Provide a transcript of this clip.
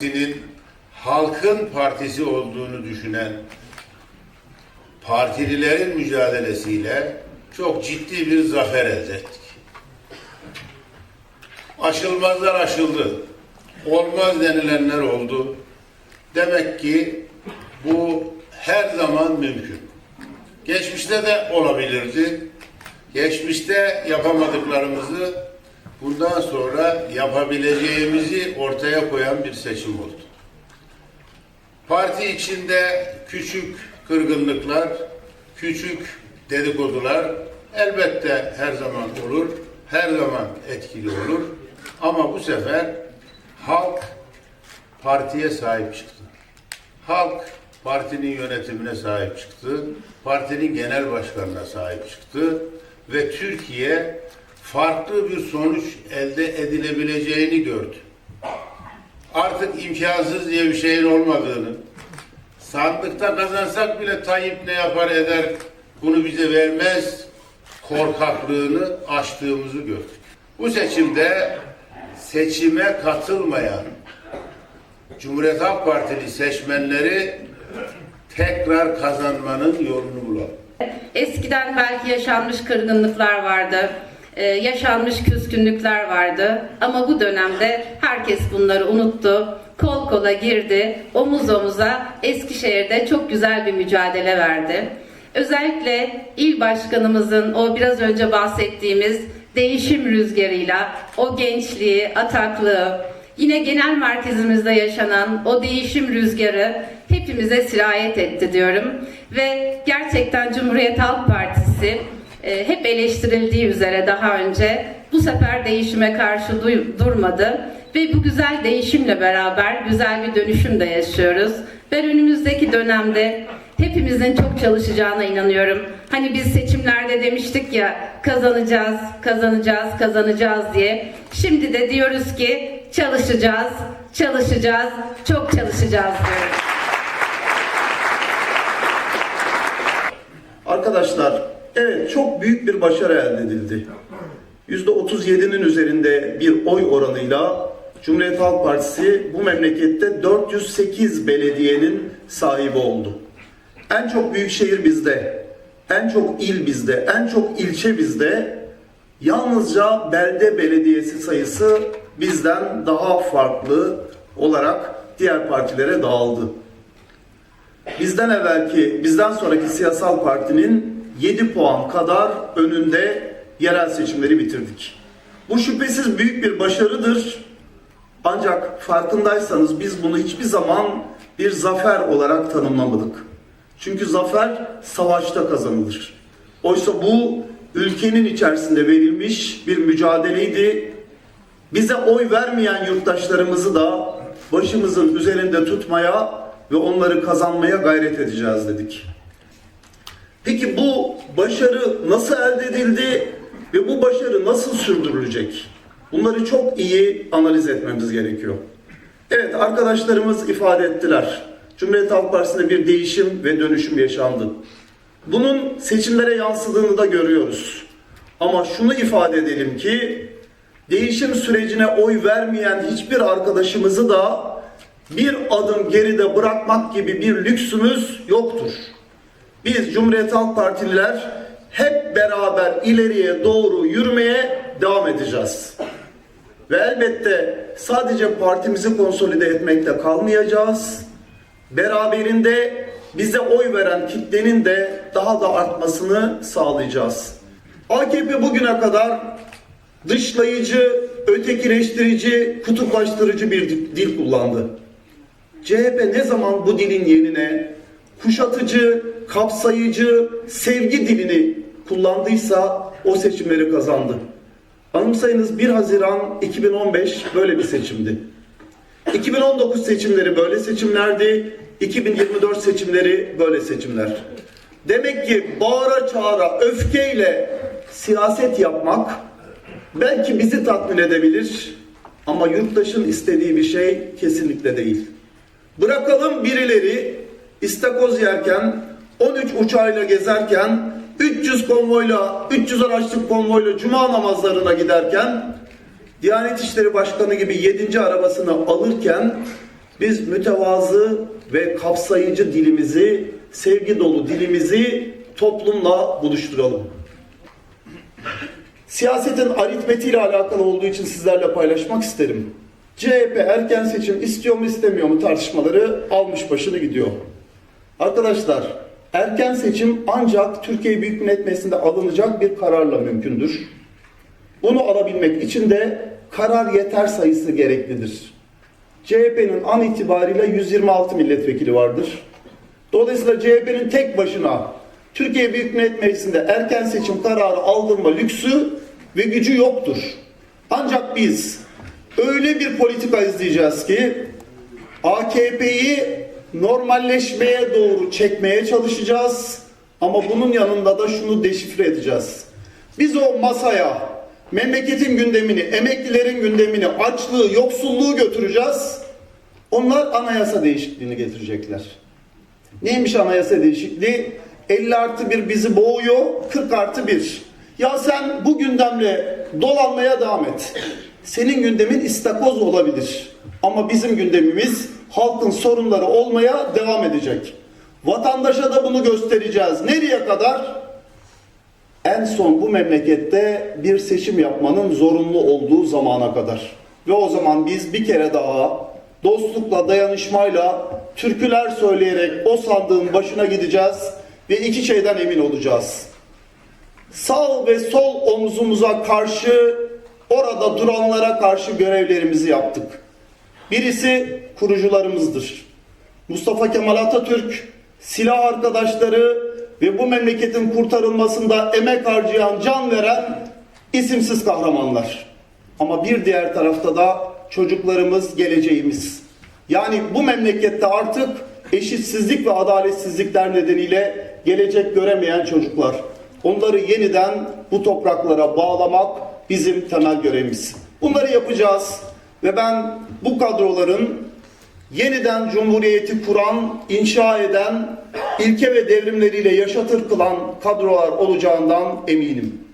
Partisi'nin halkın partisi olduğunu düşünen partililerin mücadelesiyle çok ciddi bir zafer elde ettik. Aşılmazlar aşıldı. Olmaz denilenler oldu. Demek ki bu her zaman mümkün. Geçmişte de olabilirdi. Geçmişte yapamadıklarımızı bundan sonra yapabileceğimizi ortaya koyan bir seçim oldu. Parti içinde küçük kırgınlıklar, küçük dedikodular elbette her zaman olur, her zaman etkili olur. Ama bu sefer halk partiye sahip çıktı. Halk partinin yönetimine sahip çıktı. Partinin genel başkanına sahip çıktı. Ve Türkiye farklı bir sonuç elde edilebileceğini gördü. Artık imkansız diye bir şeyin olmadığını, sandıkta kazansak bile Tayyip ne yapar eder, bunu bize vermez korkaklığını aştığımızı gördük. Bu seçimde seçime katılmayan Cumhuriyet Halk Partili seçmenleri tekrar kazanmanın yolunu bulalım. Eskiden belki yaşanmış kırgınlıklar vardı, e, yaşanmış küskünlükler vardı ama bu dönemde herkes bunları unuttu. Kol kola girdi, omuz omuza Eskişehir'de çok güzel bir mücadele verdi. Özellikle il başkanımızın o biraz önce bahsettiğimiz değişim rüzgarıyla o gençliği, ataklığı, yine genel merkezimizde yaşanan o değişim rüzgarı hepimize sirayet etti diyorum. Ve gerçekten Cumhuriyet Halk Partisi hep eleştirildiği üzere daha önce bu sefer değişime karşı durmadı. Ve bu güzel değişimle beraber güzel bir dönüşüm de yaşıyoruz. Ben önümüzdeki dönemde hepimizin çok çalışacağına inanıyorum. Hani biz seçimlerde demiştik ya kazanacağız, kazanacağız, kazanacağız diye. Şimdi de diyoruz ki çalışacağız, çalışacağız, çok çalışacağız diyoruz. Arkadaşlar, evet çok büyük bir başarı elde edildi. %37'nin üzerinde bir oy oranıyla Cumhuriyet Halk Partisi bu memlekette 408 belediyenin sahibi oldu. En çok büyük şehir bizde, en çok il bizde, en çok ilçe bizde. Yalnızca belde belediyesi sayısı bizden daha farklı olarak diğer partilere dağıldı. Bizden evvelki, bizden sonraki siyasal partinin 7 puan kadar önünde yerel seçimleri bitirdik. Bu şüphesiz büyük bir başarıdır. Ancak farkındaysanız biz bunu hiçbir zaman bir zafer olarak tanımlamadık. Çünkü zafer savaşta kazanılır. Oysa bu ülkenin içerisinde verilmiş bir mücadeleydi. Bize oy vermeyen yurttaşlarımızı da başımızın üzerinde tutmaya ve onları kazanmaya gayret edeceğiz dedik. Peki bu başarı nasıl elde edildi ve bu başarı nasıl sürdürülecek? Bunları çok iyi analiz etmemiz gerekiyor. Evet arkadaşlarımız ifade ettiler. Cumhuriyet Halk Partisi'nde bir değişim ve dönüşüm yaşandı. Bunun seçimlere yansıdığını da görüyoruz. Ama şunu ifade edelim ki değişim sürecine oy vermeyen hiçbir arkadaşımızı da bir adım geride bırakmak gibi bir lüksümüz yoktur. Biz Cumhuriyet Halk Partililer hep beraber ileriye doğru yürümeye devam edeceğiz. Ve elbette sadece partimizi konsolide etmekle kalmayacağız. Beraberinde bize oy veren kitlenin de daha da artmasını sağlayacağız. AKP bugüne kadar dışlayıcı, ötekileştirici, kutuplaştırıcı bir dil kullandı. CHP ne zaman bu dilin yerine kuşatıcı, kapsayıcı, sevgi dilini kullandıysa o seçimleri kazandı. Anımsayınız 1 Haziran 2015 böyle bir seçimdi. 2019 seçimleri böyle seçimlerdi. 2024 seçimleri böyle seçimler. Demek ki bağıra çağıra öfkeyle siyaset yapmak belki bizi tatmin edebilir ama yurttaşın istediği bir şey kesinlikle değil. Bırakalım birileri istakoz yerken, 13 uçağıyla gezerken, 300 konvoyla, 300 araçlık konvoyla cuma namazlarına giderken, Diyanet İşleri Başkanı gibi 7. arabasını alırken Biz mütevazı ve kapsayıcı dilimizi, sevgi dolu dilimizi toplumla buluşturalım. Siyasetin aritmetiğiyle alakalı olduğu için sizlerle paylaşmak isterim. CHP erken seçim istiyor mu istemiyor mu tartışmaları almış başını gidiyor. Arkadaşlar erken seçim ancak Türkiye Büyük Millet Meclisi'nde alınacak bir kararla mümkündür. Bunu alabilmek için de karar yeter sayısı gereklidir. CHP'nin an itibariyle 126 milletvekili vardır. Dolayısıyla CHP'nin tek başına Türkiye Büyük Millet Meclisi'nde erken seçim kararı aldırma lüksü ve gücü yoktur. Ancak biz öyle bir politika izleyeceğiz ki AKP'yi normalleşmeye doğru çekmeye çalışacağız. Ama bunun yanında da şunu deşifre edeceğiz. Biz o masaya memleketin gündemini, emeklilerin gündemini, açlığı, yoksulluğu götüreceğiz. Onlar anayasa değişikliğini getirecekler. Neymiş anayasa değişikliği? 50 artı 1 bizi boğuyor, 40 artı 1. Ya sen bu gündemle dolanmaya devam et. Senin gündemin istakoz olabilir. Ama bizim gündemimiz halkın sorunları olmaya devam edecek. Vatandaşa da bunu göstereceğiz. Nereye kadar? En son bu memlekette bir seçim yapmanın zorunlu olduğu zamana kadar. Ve o zaman biz bir kere daha dostlukla, dayanışmayla, türküler söyleyerek o sandığın başına gideceğiz ve iki şeyden emin olacağız. Sağ ve sol omzumuza karşı orada duranlara karşı görevlerimizi yaptık. Birisi kurucularımızdır. Mustafa Kemal Atatürk, silah arkadaşları ve bu memleketin kurtarılmasında emek harcayan, can veren isimsiz kahramanlar. Ama bir diğer tarafta da çocuklarımız, geleceğimiz. Yani bu memlekette artık eşitsizlik ve adaletsizlikler nedeniyle gelecek göremeyen çocuklar. Onları yeniden bu topraklara bağlamak bizim temel görevimiz. Bunları yapacağız ve ben bu kadroların yeniden cumhuriyeti kuran, inşa eden, ilke ve devrimleriyle yaşatır kılan kadrolar olacağından eminim.